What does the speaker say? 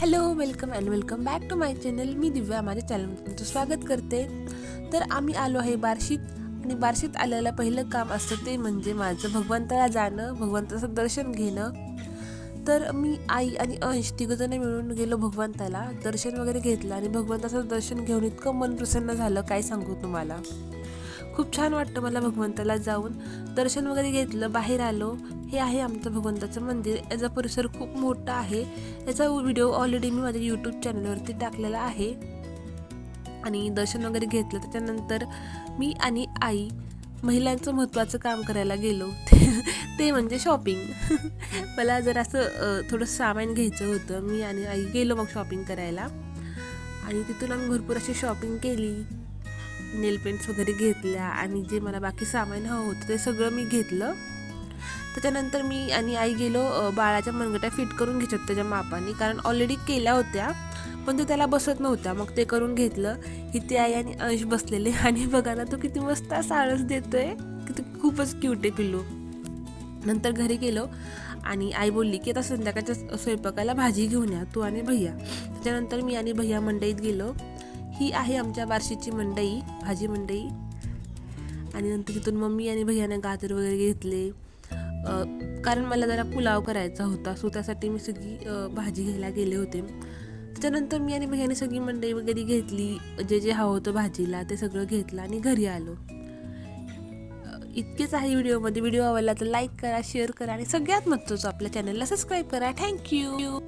Hello welcome and welcome back to my channel Divya दिव्या माझ्या चॅनलमध्ये तुमचं स्वागत करते. तर आम्ही आलो आहे बार्शीत आणि बार्शीत आलेलं पहिलं काम असतं ते म्हणजे माझं भगवंताला जाणं भगवंताचं दर्शन घेणं. तर मी आई आणि अंश तिघजणं मिळून गेलो भगवंताला दर्शन वगैरे घेतलं आणि भगवंताचं दर्शन घेऊन इतकं मन प्रसन्न झालं काय सांगू तुम्हाला. खूप छान वाटतं मला भगवंताला जाऊन. दर्शन वगैरे घेतलं बाहेर आलो. हे आहे आमचं भगवंताचं मंदिर. याचा परिसर खूप मोठा आहे. याचा व्हिडिओ ऑलरेडी मी माझ्या यूट्यूब चॅनलवरती टाकलेला आहे. आणि दर्शन वगैरे घेतलं. त्याच्यानंतर मी आणि आई महिलांचं महत्त्वाचं काम करायला गेलो. ते ते म्हणजे शॉपिंग मला जर असं थोडं सामान घ्यायचं होतं. मी आणि आई गेलो मग शॉपिंग करायला. आणि तिथून आम्ही भरपूर अशी शॉपिंग केली. नेल पेंट्स वगैरे घेतल्या आणि जे मला बाकी सामान हवं होतं ते सगळं मी घेतलं. त्याच्यानंतर मी आणि आई गेलो बाळाच्या मनगट्या फिट करून घ्यायच्यात त्याच्या मापाने. कारण ऑलरेडी केल्या होत्या पण ते त्याला बसत नव्हत्या मग ते करून घेतलं. इथे आई आणि अंश बसलेले. आणि बघा ना तो किती मस्त साळस देतोय. किती खूपच क्यूट आहे पिल्लू. नंतर घरी गेलो आणि आई बोलली की आता संध्याकाळच्या स्वयंपाकाला भाजी घेऊन या तू आणि भैया. त्याच्यानंतर मी आणि भैया मंडईत गेलो. ही आहे आमच्या बार्शीची मंडई भाजी मंडई. आणि नंतर तिथून मम्मी आणि भैयाने गाजर वगैरे घेतले. कारण मला जरा पुलाव करायचा होता सो त्यासाठी मी सगळी भाजी घ्यायला गेले होते. त्याच्यानंतर मी आणि भैयाने सगळी मंडई वगैरे घेतली जे जे हवं होतं भाजीला ते सगळं घेतलं आणि घरी आलो. इतकेच आहे व्हिडिओमध्ये. व्हिडिओ आवडला तर लाईक करा शेअर करा आणि सगळ्यात महत्त्वाचं आपल्या चॅनलला सबस्क्राईब करा. थँक्यू.